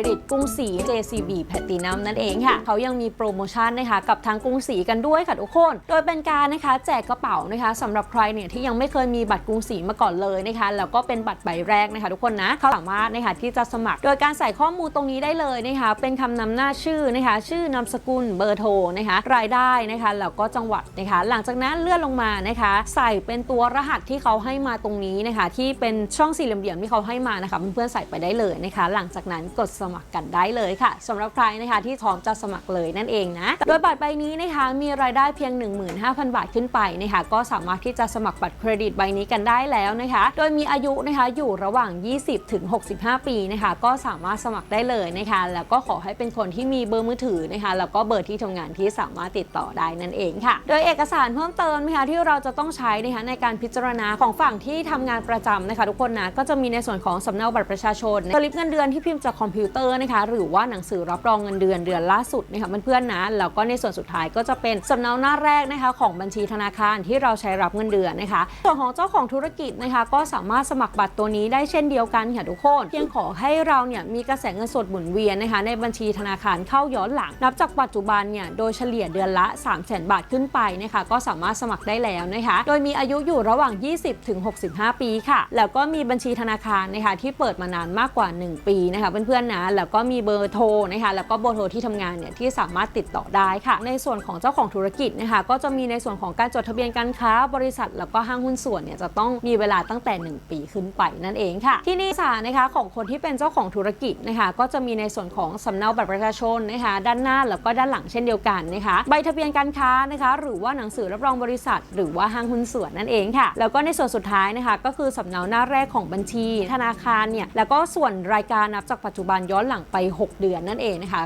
ครดิตกรุงศรี JCB Platinum นั่นเองค่ะ เขายังมีโปรโมชั่นนะคะ กับทางกรุงศรีกันด้วยค่ะทุกคน โดยเป็นการนะคะแจกกระเป๋านะคะสำหรับใครเนี่ยที่ยังไม่เคยมีบัตรกรุงศรีมาก่อนเลยนะคะ แล้วก็เป็นบัตรใบแรกนะคะ ทุกคนนะเขาสามารถนะคะที่จะสมัคร โดยการใส่ข้อมูลตรงนี้ได้เลยนะคะ เป็นคำนำหน้าชื่อนะคะ ชื่อนามสกุลเบอร์โทรนะคะ รายได้นะคะแล้วก็จังหวัดนะคะ หลังจากนั้นเลื่อนลงมานะคะ ใส่เป็นตัวรหัสที่เขาให้มาตรงนี้นะคะ ที่เป็นช่องสี่เหลี่ยมๆที่เขาให้มานะคะเพื่อนๆใส่ไปได้เลยนะคะ หลังจากนั้นกดสมัครกันได้เลยค่ะสำหรับใครนะคะที่พร้อมจะสมัครเลยนั่นเองนะ โดยบัตรใบนี้นะคะมีรายได้เพียง 15,000 บาทขึ้นไปนะคะก็สามารถที่จะสมัครบัตรเครดิตใบนี้กันได้แล้วนะคะ โดยมีอายุนะคะอยู่ระหว่าง 20 ถึง 65 ปีนะคะก็สามารถสมัครได้เลยนะคะ แล้วก็ขอให้เป็นคนที่มีเบอร์มือถือนะคะแล้วก็เบอร์ที่ทำงานที่สามารถติดต่อได้นั่นเองค่ะ โดยเอกสารเพิ่มเติมนะคะที่เราจะต้องใช้นะคะในการพิจารณาของฝั่งที่ทำงานประจำนะคะ ทุกคนนะก็จะมีในส่วนของสำเนาบัตรประชาชนสลิปเงินเดือนที่พิมพ์จากคอมพิวเตอร์นะคะหรือว่าหนังสือรับรองเงินเดือนเดือนล่าสุดนะคะเพื่อนๆนะแล้วก็ในส่วนสุดท้ายก็จะเป็นสำเนาหน้าแรกนะคะของบัญชีธนาคารที่เราใช้รับเงินเดือนนะคะส่วนของเจ้าของธุรกิจนะคะก็สามารถสมัครบัตรตัวนี้ได้เช่นเดียวกันค่ะทุกคนเพียงขอให้เราเนี่ยมีกระแสเงินสดหมุนเวียนนะคะในบัญชีธนาคารเข้าย้อนหลัง นับจากปัจจุบันเนี่ยโดยเฉลี่ยเดือนละ 3 0 0 0 0 0 บาทขึ้นไปนะคะก็สามารถสมัครได้แล้วนะคะโดยมีอายุอยู่ระหว่าง 20ถึง65 ปีค่ะ แล้วก็มีบัญชีธนาคารนะคะที่เปิดมานานมากกว่า 1 ปีนะคะเพื่อนๆนะแล้วก็มีเบอร์โทรนะคะแล้วก็เบอร์โทรที่ทำงานเนี่ยที่สามารถติดต่อได้ค่ะ ในส่วนของเจ้าของธุรกิจนะคะก็จะมีในส่วนของการจดทะเบียนการค้า บริษัท แล้วก็ห้างหุ้นส่วนเนี่ยจะต้องมีเวลาตั้งแต่ 1 ปีขึ้นไปนั่นเองค่ะ ที่นี่สานะคะของคนที่เป็นเจ้าของธุรกิจนะคะก็จะมีในส่วนของสำเนาบัตรประชาชนนะคะด้านหน้าแล้วก็ด้านหลังเช่นเดียวกันนะคะใบทะเบียนการค้านะคะหรือว่าหนังสือรับรองบริษัท หรือว่าห้างหุ้นส่วนนั่นเองค่ะ แล้วก็ในส่วนสุดท้ายนะคะก็คือสำเนาหน้าแรกของบัญชี ธนาคารเนี่ยแล้วก็ส่วนรายการนับจากปัจจุบันย้อนหลังไป 6 เดือนนั่นเองนะคะ